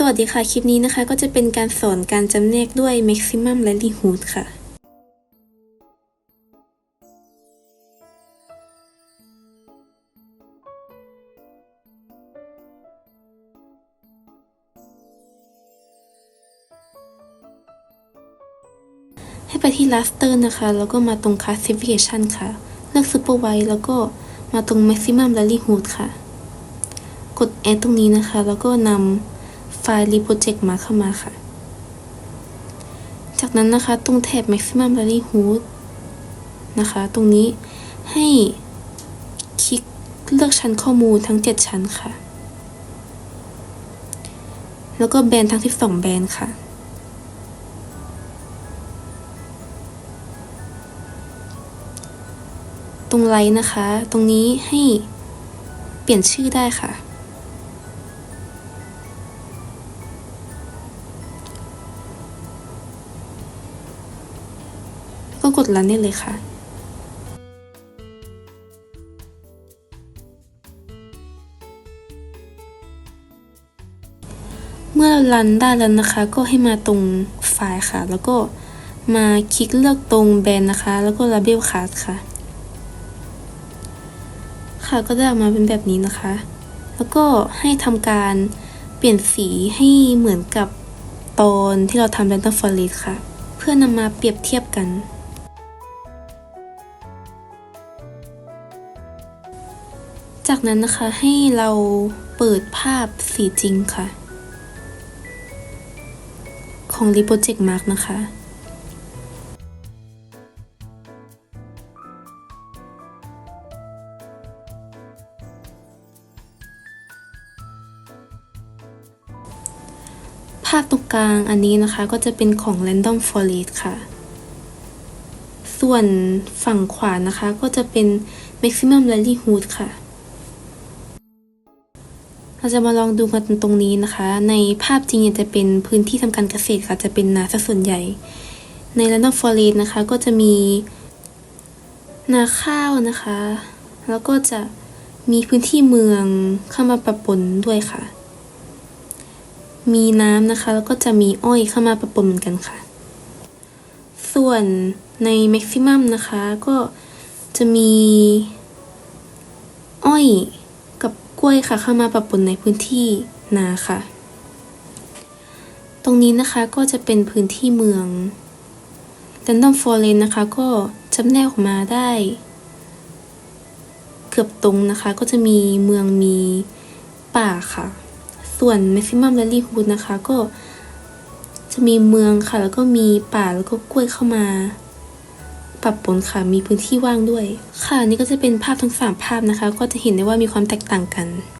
สวัสดีค่ะ คลิปนี้นะคะก็จะเป็นการสอนการจำแนกด้วย maximum likelihood ค่ะ ให้ไปที่ raster นะคะ แล้วก็มาตรง classification ค่ะ เลือก supervise แล้วก็มาตรง maximum likelihood ค่ะ กด add ตรงนี้นะคะ แล้วก็นำ ฟล์ reproject มาเข้ามาค่ะ จากนั้นนะคะตรงแถบ maximum likelihood นะคะ ตรงนี้ให้คลิกเลือกชั้นข้อมูลทั้ง 7 ชั้นค่ะ แล้วก็แบนทั้ง 12 แบนค่ะตรงไลน์นะคะ ตรงนี้ให้เปลี่ยนชื่อได้ค่ะ ก็กดรันได้เลยค่ะ เมื่อรันได้แล้วนะคะ ก็ให้มาตรงไฟล์ค่ะ แล้วก็มาคลิกเลือกตรงแบนนะคะ แล้วก็ label card ค่ะ ค่ะก็ได้ออกมาเป็นแบบนี้นะคะ แล้วก็ให้ทำการเปลี่ยนสีให้เหมือนกับตอนที่เราทำ Random Forest ค่ะ เพื่อนำมาเปรียบเทียบกัน จากนั้นนะคะให้เราเปิดภาพสีจริงค่ะ ของ Reproject Mark นะคะภาพตรงกลางอันนี้นะคะก็จะเป็นของ Random Forest ค่ะ ส่วนฝั่งขวานะคะก็จะเป็น Maximum Likelihood ค่ะ เราจะมาลองดูกันตรงนี้นะคะ ในภาพจริงจะเป็นพื้นที่ทำการเกษตรค่ะ จะเป็นนาซะส่วนใหญ่ ใน Random Forest นะคะ ก็จะมีนาข้าวนะคะ แล้วก็จะมีพื้นที่เมืองเข้ามาปะปนด้วยค่ะ มีน้ำนะคะ แล้วก็จะมีอ้อยเข้ามาปะปนเหมือนกันค่ะ ส่วนใน maximum นะคะ ก็จะมีอ้อย วยค่ะเข้ามาปะปนในพื้นที่นาค่ะ ตรงนี้นะคะก็จะเป็นพื้นที่เมือง Random Forest นะคะก็จำแนกออกมาได้ เกือบตรงนะคะก็จะมีเมืองมีป่าค่ะ ส่วน maximum likelihood นะคะก็จะมีเมืองค่ะ แล้วก็มีป่าแล้วก็กล้วยเข้ามา ปรับปนค่ะ มีพื้นที่ว่างด้วย ค่ะนี่ก็จะเป็นภาพทั้งสามภาพนะคะ ก็จะเห็นได้ว่ามีความแตกต่างกัน